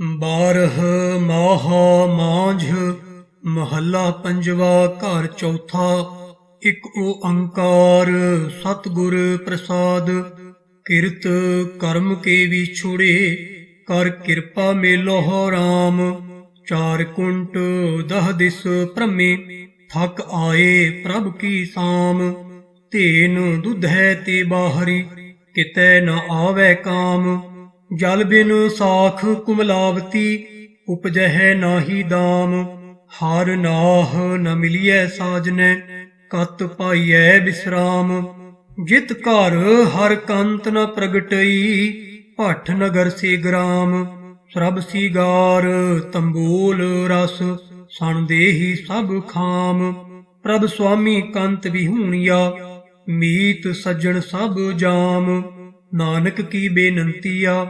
ਬਾਰਹ ਮਾਹਾ ਮਾਂਝ, ਮਹੱਲਾ ਪੰਜਵਾ, ਘਰ ਚੌਥਾ, ਇੱਕ ਓੰਕਾਰ ਸਤਿਗੁਰ ਪ੍ਰਸਾਦ। ਕਿਰਤ ਕਰਮ ਕੇ ਵਿਛੁੜੇ ਕਰ ਕਿਰਪਾ ਮੇਲੋ RAM ਚਾਰ ਕੁੰਟ ਦਹ ਦਿਸ ਭ੍ਰਮੇ, ਥਕ ਆਏ ਪ੍ਰਭ ਕੀ ਸਾਮ। ਧੇਨ ਹੈ ਤੇ ਬਾਹਰੀ, ਕਿਤੇ ਨ ਆਵੈ ਕਾਮ। ਜਲ ਬਿਨ ਸਾਖ ਕੁਮਲਾਵਤੀ, ਉਪਜਹਿ ਨਾਹੀ ਦਾਮ। ਹਰ ਨਾਹ ਨ ਮਿਲਿਐ ਸਾਜਨੈ, ਕਤ ਪਾਈਐ ਬਿਸਰਾਮ। ਜਿਤ ਘਰ ਹਰ ਕੰਤ ਨ ਪ੍ਰਗਟਈ ਭੱਠ ਨਗਰ ਸੇ ਗ੍ਰਾਮ। ਸਰਬ ਸੀਗਾਰ ਤੰਬੂਲ ਰਸ, ਸਣ ਦੇਹੀ ਸਭ ਖਾਮ। ਪ੍ਰਭ ਸੁਆਮੀ ਕੰਤ ਵਿਹੂਣਿਆ, ਮੀਤ ਸੱਜਣ ਸਭ ਜਾਮ। ਨਾਨਕ ਕੀ ਬੇਨੰਤੀਆ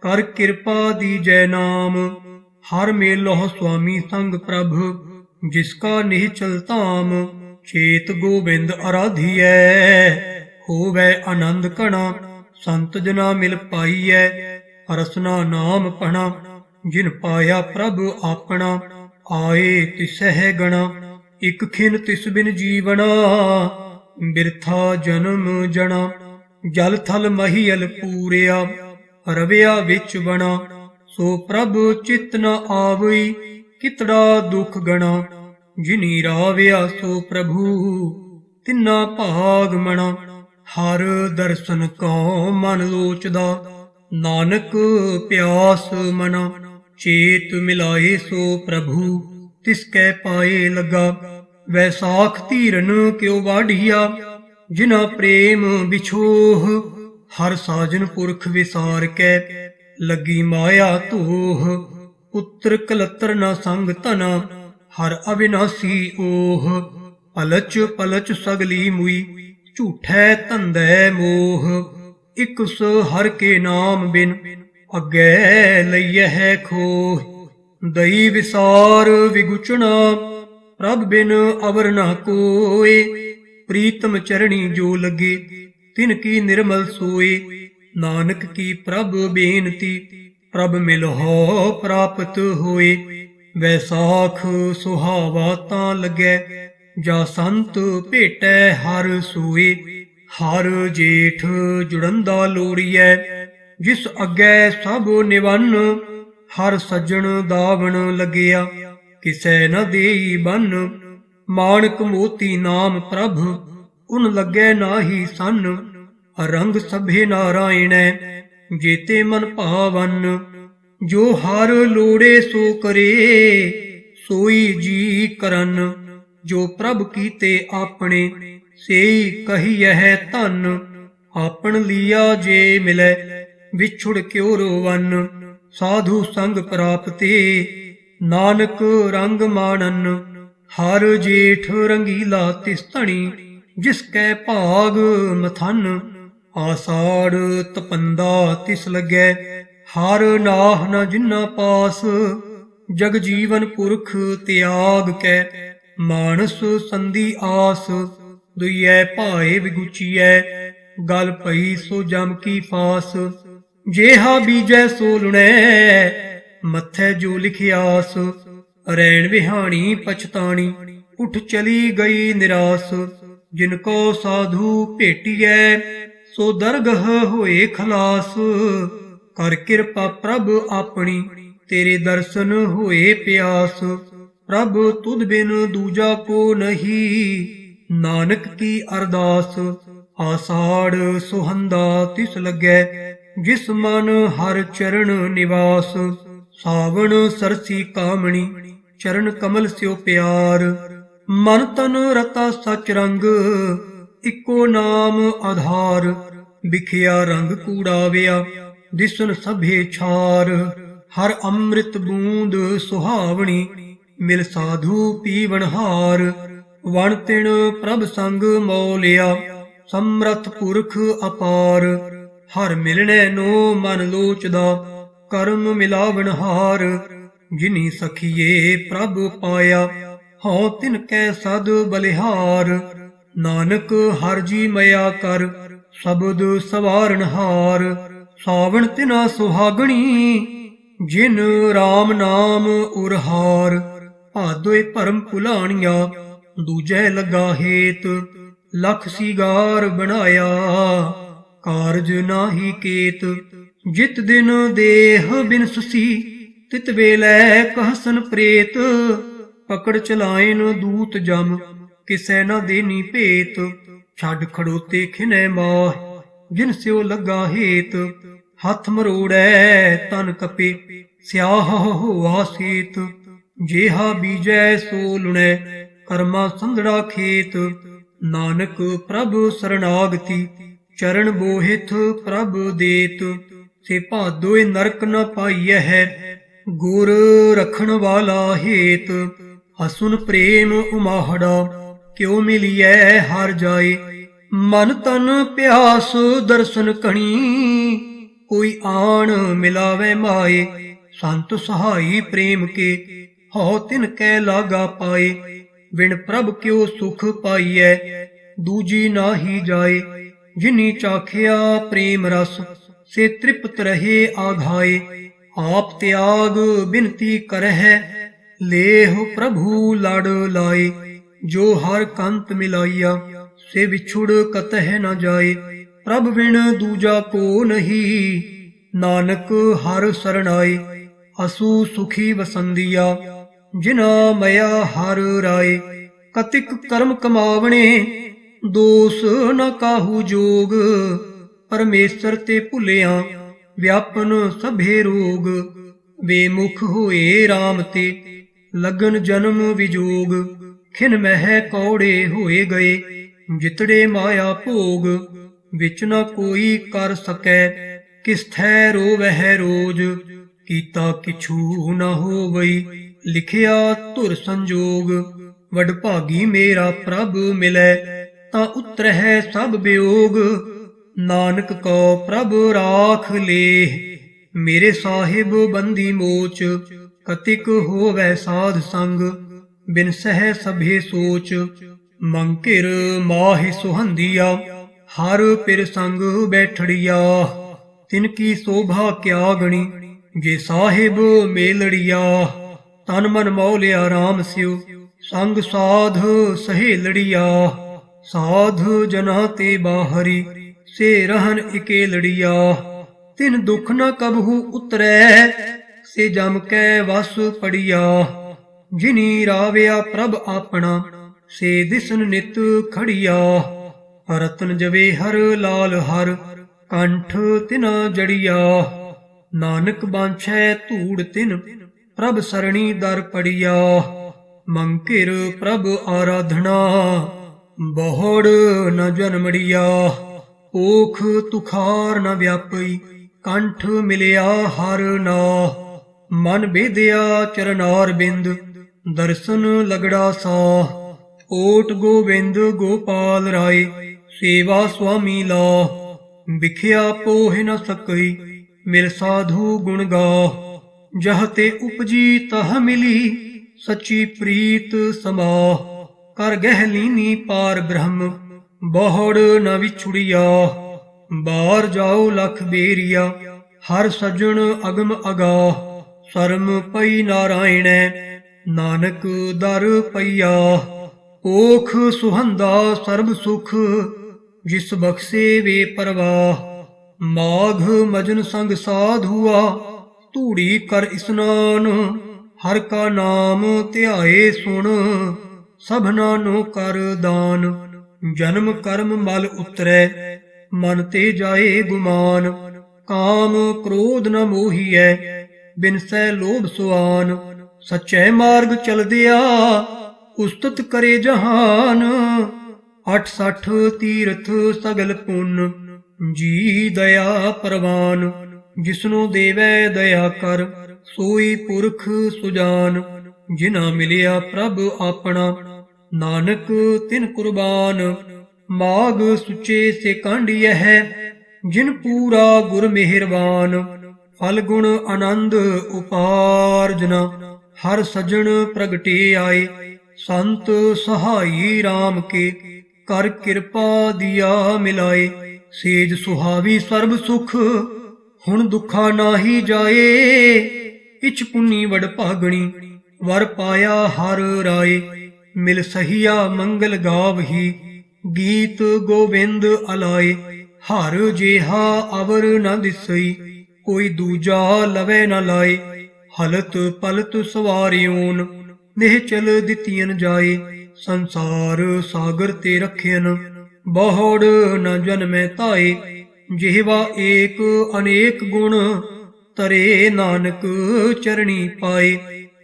ਕਰ ਕਿਰਪਾ ਦੀ ਜੈ ਨਾਮ। ਹਰ ਮੇਲੋਹ ਸੁਆਮੀ ਸੰਗ ਪ੍ਰਭ, ਜਿਸ ਕਾ ਨਿਹਚਲ ਧਾਮ। ਚੇਤ ਗੋਬਿੰਦ ਅਰਾਧੀਐ, ਹੋਵੇ ਆਨੰਦ ਕਣਾ ਸੰਤ ਜਨਾ ਮਿਲ ਪਾਈਐ, ਰਸਨਾ ਨਾਮ ਪਣਾ। ਜਿਨ ਪਾਇਆ ਪ੍ਰਭ ਆਪਣਾ, ਆਏ ਤਿਸਹਿ ਗਣਾ। ਇਕ ਖਿਨ ਤਿਸ ਬਿਨ ਜੀਵਣਾ, ਬਿਰਥਾ ਜਨਮ ਜਣਾ। ਜਲ ਥਲ ਮਹੀਲ ਪੂਰਿਆ, ਰਵਿਆ ਵਿੱਚ ਬਣਾ ਸੋ ਪ੍ਰਭ ਚਿਤ ਨ ਆਵਈ, ਕਿਤੜਾ ਦੁਖ ਗਣਾ। ਜਿਨੀ ਰਾਵਿਆ ਸੋ ਪ੍ਰਭੂ, ਤਿੰਨਾ ਭਾਗ ਮਣਾ। ਹਰ ਦਰਸ਼ਨ ਕਉ ਮਨ ਲੋਚਦਾ, ਨਾਨਕ ਪਿਆਸ ਮਨਾ ਚੇਤ ਮਿਲਾਏ ਸੋ ਪ੍ਰਭੂ, ਤਿਸ ਕੈ ਪਾਏ ਲਗਾ। ਵੈਸਾਖ ਧੀਰਨ ਕਿਉ ਵਾਢੀਆ ਜਿਨਾ ਪ੍ਰੇਮ ਵਿਛੋਹ, ਹਰ ਸਾਜਨ ਪੁਰਖ ਵਿਸਾਰ ਕੈ, ਲੱਗੀ ਮਾਇਆ ਧੋਹ। ਪੁੱਤਰ ਕਲਤਰ ਨਾ ਸੰਗ ਧਨਾ, ਹਰ ਅਵਿਨਾਸੀ ਓਹ। ਪਲਚ ਪਲਚ ਸਗਲੀ ਮੁਈ, ਝੂਠੈ ਧੰਦੈ ਮੋਹ। ਇਕ ਸੋ ਹਰ ਕੇ ਨਾਮ ਬਿਨ ਅੱਗੇ ਲਈਐ ਖੋਹ। ਦਈ ਵਿਸਾਰ ਵਿਗੁਚਣਾ, ਪ੍ਰਭ ਬਿਨ ਅਵਰ ਨਾ ਕੋਏ। ਪ੍ਰੀਤਮ ਚਰਣੀ ਜੋ ਲੱਗੇ, ਤਿਨ ਕੀ ਨਿਰਮਲ ਸੋਏ। ਨਾਨਕ ਕੀ ਪ੍ਰਭ ਬੇਨਤੀ, ਪ੍ਰਭ ਮਿਲਹੁ ਪ੍ਰਾਪਤ ਹੋਏ। ਵੈਸਾਖ ਸੁਹਾਵਾ ਤਾਂ ਲੱਗੈ, ਜਾ ਸੰਤ ਭੇਟੈ ਹਰ ਸੂਏ। ਹਰ ਜੇਠ ਜੁੜੰਦਾ ਲੋੜੀਐ, ਜਿਸ ਅੱਗੇ ਸਭ ਨਿਵੰਨ। ਹਰ ਸੱਜਣ ਦਾਵਣ ਲੱਗਿਆ, ਕਿਸੈ ਨ ਦੇਈ ਬੰਨ। ਮਾਣਕ ਮੋਤੀ ਨਾਮ ਪ੍ਰਭ, ਉਨ ਲੱਗੈ ਨਾਹੀ ਸੰਨ, ਰੰਗ ਸਭੇ ਨਾਰਾਇਣੈ, ਜੇਤੇ ਮਨ ਭਾਵਨ, ਜੋ ਹਰ ਲੋੜੇ ਸੋ ਕਰੇ, ਸੋਈ ਜੀ ਕਰਨ, ਜੋ ਪ੍ਰਭ ਕੀਤੇ ਆਪਣੇ, ਸੇਈ ਕਹੀਐ ਧਨ, ਆਪਣ ਲੀਆ ਜੇ ਮਿਲੈ, ਵਿਛੁੜ ਕਿਉ ਰੋਵਨ, ਸਾਧੂ ਸੰਗ ਪ੍ਰਾਪਤੇ, ਨਾਨਕ ਰੰਗ ਮਾਣਨ ਹਰ ਜੇਠ ਰੰਗੀਲਾ ਤਿਸ ਧਣੀ, ਜਿਸ ਕੈ ਭਾਗ ਮਥਨ, ਆਸਾੜ ਤਪੰਦਾ ਤਿਸ ਲੱਗੈ, ਹਰ ਨਾਹ ਨ ਜਿਨਾ ਪਾਸ, ਜਗ ਜੀਵਨ ਪੁਰਖ ਤਿਆਗ ਕੈ, ਮਾਨਸ ਸੰਧੀ ਆਸ, ਦੁਈਐ ਭਾਏ ਵਿਗੁਚੀਐ, ਗਲ ਪਈ ਸੋ ਜਮ ਕੀ ਫਾਸ, ਜੇਹਾ ਬੀਜੈ ਸੋ ਲੁਣੈ, ਮੱਥੇ ਜੋ ਲਿਖਿਆਸ ਰੈਣ ਵਿਹਾਣੀ ਪਛਤਾਣੀ, ਉਠ ਚਲੀ ਗਈ ਨਿਰਾਸ। ਜਿਨ ਕੋ ਸਾਧੂ ਭੇਟੀਐ, ਸੋ ਦਰਗਹ ਹੋਏ ਖਲਾਸ। ਕਰ ਕਿਰਪਾ ਪ੍ਰਭ ਆਪਣੀ, ਤੇਰੇ ਦਰਸ਼ਨ ਹੋਏ ਪਿਆਸ। ਪ੍ਰਭ ਤੁਧ ਬਿਨ ਦੂਜਾ ਕੋ ਨਹੀਂ, ਨਾਨਕ ਕੀ ਅਰਦਾਸ। ਆਸਾੜ ਸੁਹੰਦਾ ਤਿਸ ਲੱਗੈ, ਜਿਸ ਮਨ ਹਰ ਚਰਨ ਨਿਵਾਸ। ਸਾਵਣ ਸਰਸੀ ਕਾਮਣੀ ਚਰਨ ਕਮਲ ਸਿਓ ਪਿਆਰ। ਮਨ ਤਨ ਰਤਾ ਸਚ ਰੰਗ, ਇੱਕੋ ਨਾਮ ਆਧਾਰ। ਵਿਖਿਆ ਰੰਗ ਕੂੜਾਵਿਆ ਦਿਸਨ ਸਭੇ ਛਾਰ। ਹਰ ਅੰਮ੍ਰਿਤ ਬੂੰਦ ਸੁਹਾਵਣੀ, ਮਿਲ ਸਾਧੂ ਪੀਵਣ ਹਾਰ। ਵਣ ਤਿਣ ਪ੍ਰਭ ਸੰਗ ਮੋਲਿਆ ਸਮਰਥ ਪੁਰਖ ਅਪਾਰ। ਹਰ ਮਿਲਣੇ ਨੋ ਮਨ ਲੋਚਦਾ, ਕਰਮ ਮਿਲਾਵਣ ਹਾਰ। ਜਿਨੀ ਸਖੀਏ ਪ੍ਰਭ ਪਾਇਆ, ਹਉ ਤਿਨ ਕੈ ਸਦ ਬਲਿਹਾਰ। ਨਾਨਕ ਹਰ ਜੀ ਮਇਆ ਕਰ, ਸ਼ਬਦ ਸਵਾਰਨ ਹਾਰ। ਸਾਵਣ ਤਿਨਾ ਸੁਹਾਗਣੀ, ਜਿਨ RAM ਨਾਮ ਉਰਹਾਰ। ਭਾਦੋਏ ਭਰਮ ਭੁਲਾਣੀਆਂ, ਦੂਜੈ ਲਗਾ ਹੇਤ, ਲਖ ਸਿਗਾਰ ਬਣਾਇਆ। ਕਾਰਜ ਨਾਹੀ ਕੇਤ, ਜਿਤ ਦਿਨ ਦੇਹ ਬਿਨਸਸੀ ਤਿਤ ਵੇਲੇ ਕਹਸਨ ਪ੍ਰੇਤ, ਪਕੜ ਚਲਾਇਨ ਦੂਤ ਜਮ, ਕਿਸੈ ਨਾ ਦੇਨੀ ਭੇਤ, ਛੱਡ ਖੜੋਤੇ ਖਿਨੈ ਮਾਹ, ਜਿਨ ਸਿਓ ਲੱਗਾ ਹੇਤ, ਹੱਥ ਮਰੋੜੈ ਤਨ ਕਪੇ, ਸਿਆਹ ਹੋਆ ਸੀਤ, ਜੇਹਾ ਬੀਜੈ ਸੋ ਲੁਣੈ, ਕਰਮਾ ਸੰਧੜਾ ਖੇਤ, ਨਾਨਕ ਪ੍ਰਭ ਸਰਣਾਗਤੀ ਚਰਨ ਬੋਹਿਥ ਪ੍ਰਭ ਦੇਤ, ਸੇ ਭਾਦੋਏ ਨਰਕ ਨ ਪਾਈਐ ਹੈ ਗੁਰ ਰਖਣ ਵਾਲਾ ਹੇਤ, ਹਸੁਨ ਪ੍ਰੇਮ ਉਮਾਹੜਾ, ਕਿਉ ਮਿਲੀਐ ਹਰ ਜਾਏ। ਮਨ ਤਨ ਪਿਆਸ ਦਰਸ਼ਨ ਕਣੀ, ਕੋਈ ਆਣ ਮਿਲਾਵੇ ਮਾਏ। ਸੰਤ ਸਹਾਈ ਪ੍ਰੇਮ ਕੇ, ਹਉ ਤਿਨ ਕੈ ਲਾਗਾ ਪਾਏ। ਵਿਣ ਪ੍ਰਭ ਕਿਉ ਸੁਖ ਪਾਈਐ, ਦੂਜੀ ਨਾਹੀ ਜਾਏ। ਜਿਨੀ ਚਾਖਿਆ ਪ੍ਰੇਮ ਰਸ, ਸੇ ਤ੍ਰਿਪਤ ਰਹੇ ਆਘਾਏ। ਆਪ ਤਿਆਗ ਬਿਨਤੀ ਕਰਹਿ, ਲੇਹ ਪ੍ਰਭੂ ਲੜ ਲਾਏ, ਜੋ ਹਰ ਕੰਤ ਮਿਲਾਈਆ ਸੇ ਵਿਛੁੜ ਕਤਹਿ ਨਾ ਜਾਏ, ਪ੍ਰਭ ਵਿਣ ਦੂਜਾ ਕੋ ਨਹੀਂ, ਨਾਨਕ ਹਰ ਸਰਣਾਏ ਅਸੂ ਸੁਖੀ ਵਸੰਦੀਆ, ਜਿਨਾ ਮਇਆ ਹਰ ਰਾਏ, ਕਤਿਕ ਕਰਮ ਕਮਾਵਣੇ, ਦੋਸ ਨ ਕਾਹੂ ਜੋਗ, ਪਰਮੇਸ਼ਰ ਤੇ ਭੁੱਲਿਆ ਵਿਆਪਨ ਸਭੇ ਰੋਗ। ਬੇਮੁਖ ਹੋਏ RAM ਤੇ, ਲਗਨ ਜਨਮ ਵਿਜੋਗ। ਖਿਨ ਮਹਿ ਕੌੜੇ ਹੋਏ ਗਏ, ਜਿਤੜੇ ਮਾਇਆ ਭੋਗ। ਵਿੱਚ ਨਾ ਕੋਈ ਕਰ ਸਕੈ ਕਿਸ ਥੈ ਰੋਵਹਿ ਰੋਜ। ਕੀਤਾ ਕਿਛੂ ਨਾ ਹੋਵਈ, ਲਿਖਿਆ ਧੁਰ ਸੰਜੋਗ। ਵਡ ਭਾਗੀ ਮੇਰਾ ਪ੍ਰਭ ਮਿਲੈ, ਤਾਂ ਉਤਰਹਿ ਸਭ ਬਿਯੋਗ ਨਾਨਕ ਕੋ ਪ੍ਰਭ ਰਾਖ ਲੇ ਮੇਰੇ ਸਾਹਿਬ ਬੰਦੀ ਮੋਚ, ਕਤਿਕ ਹੋਵੈ ਸਾਧ ਸੰਗ, ਬਿਨ ਸਹਿ ਸਭੇ ਸੋਚ ਮੰਕਿਰ ਮਾਹਿ ਸੁਹੰਦੀਆ, ਹਰ ਪਿਰ ਸੰਗ ਬੈਠੜੀਆ, ਤਿਨ ਕੀ ਸੋਭਾ ਕਿਆ ਗਣੀ, ਜੇ ਸਾਹਿਬ ਮੇਲੜੀਆ, ਤਨ ਮਨ ਮੌਲਿਆ ਰਾਮ ਸਿਉ, ਸੰਗ ਸਾਧ ਸਹੇਲੜੀਆ, ਸਾਧ ਜਨਾ ਤੇ ਬਾਹਰੀ ਸੇ ਰਹਨ ਇਕੇਲੜੀਆ ਤਿਨ ਦੁਖ ਨ ਕਬਹੂ ਉਤਰੈ, ਸੇ ਜਮ ਕੈ ਵਸ ਪੜੀਆ। ਜਿਨੀ ਰਾਵਿਆ ਪ੍ਰਭ ਆਪਣਾ, ਸੇ ਦਿਸਨ ਨਿਤ ਖੜੀਆ। ਰਤਨ ਜਵੇ ਹਰ ਲਾਲ ਹਰ, ਕੰਠ ਤਿਨਾ ਜੜੀਆ। ਨਾਨਕ ਬਾਂਛੈ ਧੂੜ ਤਿਨ, ਪ੍ਰਭ ਸਰਣੀ ਦਰ ਪੜੀਆ। ਮੰਕਿਰ ਪ੍ਰਭ ਆਰਾਧਨਾ, ਬਹੁੜ ਨ ਜਨਮੜੀਆ। ਓਖ ਤੁਖਾਰ ਨ ਵਿਆਪਈ, ਕੰਠ ਮਿਲਿਆ ਹਰ ਨਾ ਮਨ ਬੇਦਿਆ ਚਰਨਾਰ ਬਿੰਦ, ਦਰਸ਼ਨ ਲਗੜਾ ਸਾ ਓਟ ਗੋਬਿੰਦ ਗੋਪਾਲ ਰਾਏ, ਸੇਵਾ ਸੁਆਮੀ ਲਾ ਵਿਖਿਆ ਪੋਹਿ ਨ ਸਕਈ, ਮਿਲ ਸਾਧੂ ਗੁਣ ਗਾ ਜਹ ਤੇ ਉਪਜੀ ਤਹ ਮਿਲੀ, ਸੱਚੀ ਪ੍ਰੀਤ ਸਮਾ ਕਰ ਗਹਿ ਲੀਨੀ ਪਾਰ ਬ੍ਰਹਮ ਬਹੁੜ ਨ ਵਿਛੁੜੀਆ, ਬਾਹਰ ਜਾਓ ਲਖ ਬੇਰੀਆ, ਹਰ ਸੱਜਣ ਅਗਮ ਅਗਾ, ਸਰਮ ਪਈ ਨਾਰਾਇਣੈ, ਨਾਨਕ ਦਰ ਪਈਆ। ਓਖ ਸੁਹੰਦਾ ਸਰਬ ਸੁਖ, ਜਿਸ ਬਖਸ਼ੇ ਵੇ ਪਰਵਾਹ ਮਾਘ ਮਜਨ ਸੰਗ ਸਾਧੂਆ, ਧੂੜੀ ਕਰ ਇਸਨਾਨ, ਹਰ ਕਾ ਨਾਮ ਧਿਆਏ ਸੁਣ, ਸਭਨਾ ਨੂੰ ਕਰ ਦਾਨ। ਜਨਮ ਕਰਮ ਮਲ ਉਤਰੈ, ਮਨ ਤੇ ਜਾਏ ਗੁਮਾਨ, ਕਾਮ ਕ੍ਰੋਧ ਨ ਮੋਹੀਐ, ਬਿਨ ਲੋਭ ਸੁਆਨ, ਸਚੈ ਮਾਰਗ ਚਲਦਿਆ, ਉਸਤਤ ਕਰੇ ਜਹਾਨ। 86 ਤੀਰਥ ਸਗਲ ਪੁੰਨ, ਜੀ ਦਇਆ ਪ੍ਰਵਾਨ, ਜਿਸਨੂੰ ਦੇਵੈ ਦਇਆ ਕਰ, ਸੋਈ ਪੁਰਖ ਸੁਜਾਨ ਜਿਨਾ ਮਿਲਿਆ ਪ੍ਰਭ ਆਪਣਾ। ਨਾਨਕ ਤਿਨ ਕੁਰਬਾਨ, ਮਾਗ ਸੁਚੇ ਸੇ ਕਾਂਡੀਐ ਹੈ, ਜਿਨ ਪੂਰਾ ਗੁਰ ਮਿਹਰਬਾਨ। ਫਲ ਗੁਣ ਆਨੰਦ ਉਪਾਰਜਨਾ, ਹਰ ਸਜਣ ਪ੍ਰਗਟੇ ਆਏ। ਸੰਤ ਸਹਾਈ RAM ਕੇ, ਕਰ ਕਿਰਪਾ ਦਿਆ ਮਿਲਾਏ। ਸੇਜ ਸੁਹਾਵੀ ਸਰਬ ਸੁਖ, ਹੁਣ ਦੁਖਾ ਨਾਹੀ ਜਾਏ। ਇਛ ਪੁੰਨੀ ਵਡ ਭਾਗਣੀ, ਵਰ ਪਾਇਆ ਹਰ ਰਾਏ। ਮਿਲ ਸਹੀਆ ਮੰਗਲ ਗਾਵਹੀ ਗੀਤ ਗੋਬਿੰਦ ਅਲਾਏ, ਹਰ ਜੇਹਾ ਅਵਰ ਨ ਦਿਸਈ, ਕੋਈ ਦੂਜਾ ਲਵੇ ਨ ਲਾਏ। ਹਲਤ ਪਲਤ ਸਵਾਰਿਓਨ ਨਿਹਚਲ ਦਿੱਤੀਨ ਜਾਏ। ਸੰਸਾਰ ਸਾਗਰ ਤੇ ਰੱਖਿਆਨ ਬਹੁੜ ਨ ਜਨਮੈ ਤਾਏ ਜਿਹਵਾ ਏਕ ਅਨੇਕ ਗੁਣ, ਤਰੇ ਨਾਨਕ ਚਰਣੀ ਪਾਏ।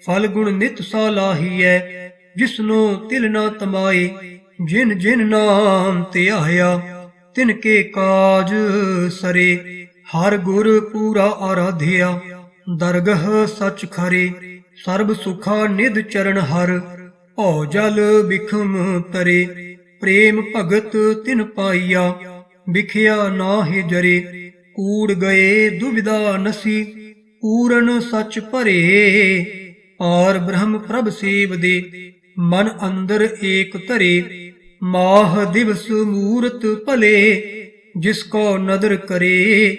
ਫਲ ਗੁਣ ਨਿਤ ਸਾਲਾਹੀਐ ਜਿਸਨੂੰ ਤਿਲ ਨਾ ਤਮਾਏ, ਜਿਨ ਜਿਨ ਨਾਮ ਤੇ ਤਿਨ ਕੇ ਕਾਜ ਸਰੇ। ਹਰ ਗੁਰ ਪੂਰਾ ਆਰਾਧਿਆ, ਦਰਗਹ ਸਚ ਖਰੇ। ਸਰਬ ਸੁਖਾ ਨਿਧ ਚਰਨ ਹਰ, ਭਉ ਜਲ ਬਿਖਮ ਤਰੇ। ਪ੍ਰੇਮ ਭਗਤ ਤਿਨ ਪਾਈਆ ਵਿਖਿਆ ਨਾਹਿ ਜਰੇ। ਕੂੜ ਗਏ ਦੁਬਿਦਾ ਨਸੀ, ਪੂਰਨ ਸਚ ਭਰੇ। ਔਰ ਬ੍ਰਹਮ ਪ੍ਰਭ ਸੇਵ ਦੇ ਮਨ ਅੰਦਰ ਏਕ ਧਰੇ, ਮਾਹ ਦਿਵਸ ਮੂਰਤ ਭਲੇ, ਜਿਸ ਕੋ ਨਦਰ ਕਰੇ।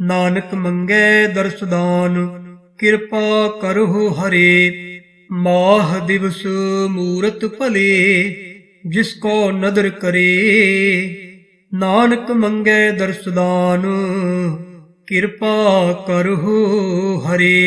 ਨਾਨਕ ਮੰਗੈ ਦਰਸਦਾਨ, ਕਿਰਪਾ ਕਰਹੁ ਹਰੇ। ਮਾਹ ਦਿਵਸ ਮੂਰਤ ਭਲੇ, ਜਿਸ ਕੋ ਨਦਰ ਕਰੇ। ਨਾਨਕ ਮੰਗੈ ਦਰਸਦਾਨ, ਕਿਰਪਾ ਕਰਹੁ ਹਰੇ।